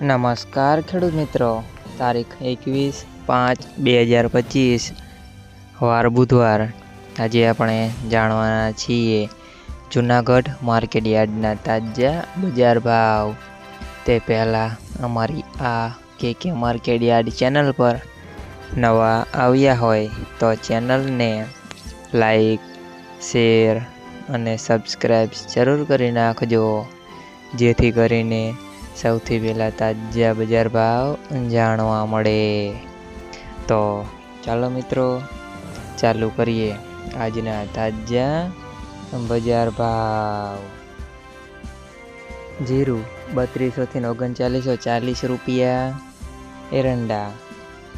નમસ્કાર ખેડૂત મિત્રો. તારીખ એકવીસ પાંચ બે હજાર પચીસ. વાર બુધવાર. આજે આપણે જાણવાના છીએ જૂનાગઢ માર્કેટ યાર્ડના તાજા બજાર ભાવ. તે પહેલાં અમારી આ કે કે માર્કેટ યાર્ડ ચેનલ પર નવા આવ્યા હોય તો ચેનલને લાઈક, શેર અને સબસ્ક્રાઈબ જરૂર કરી નાખજો. જેથી કરીને સૌથી પહેલાં તાજા બજાર ભાવ જાણવા મળે. તો ચાલો મિત્રો, ચાલુ કરીએ આજના તાજા બજાર ભાવ. જીરું બત્રીસોથી ઓગણચાલીસો ચાલીસ રૂપિયા, એરંડા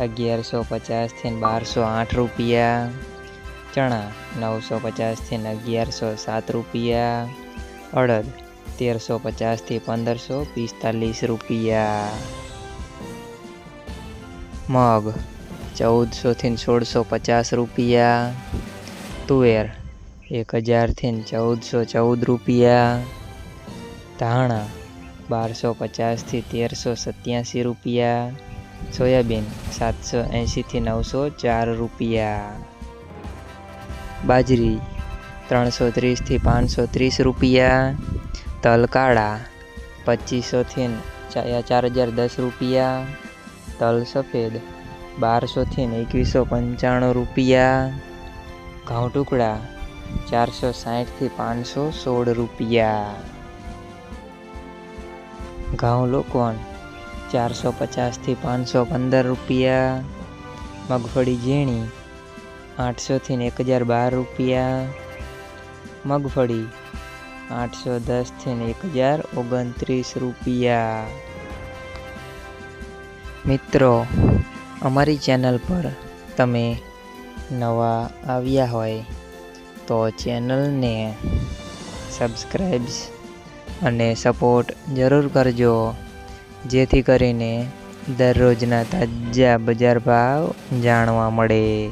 અગિયારસો પચાસથી બારસો આઠ રૂપિયા, ચણા નવસો પચાસથી અગિયારસો સાત રૂપિયા, અડદ તેરસો પચાસથી પંદરસો પિસ્તાલીસ રૂપિયા. મગ ચૌદસોથી સોળસો પચાસ રૂપિયા. તુવેર એક હજારથી ચૌદસો ચૌદ રૂપિયા. ધાણા બારસો પચાસથી તેરસો સત્યાસી રૂપિયા. સોયાબીન સાતસો એંશીથી નવસો ચાર રૂપિયા. બાજરી ત્રણસો ત્રીસથી પાંચસો ત્રીસ રૂપિયા. તલ કાળા પચીસોથી ચાર હજાર દસ રૂપિયા. તલ સફેદ, બારસોથી એકવીસો પંચાણું રૂપિયા. ઘઉં ટુકડા, ચારસો સાઠથી પાંચસો સોળ રૂપિયા. ઘઉં લોકોન ચારસો પચાસથી પાંચસો પંદર રૂપિયા. મગફળી ઝીણી, આઠસોથી એક હજાર બાર રૂપિયા. મગફળી આઠસો દસથી એક હજાર ઓગણત્રીસ રૂપિયા. મિત્રો, અમારી ચેનલ પર તમે નવા આવ્યા હોય તો ચેનલને સબસ્ક્રાઈબ્સ અને સપોર્ટ જરૂર કરજો, જેથી કરીને દરરોજના તાજા બજાર ભાવ જાણવા મળે.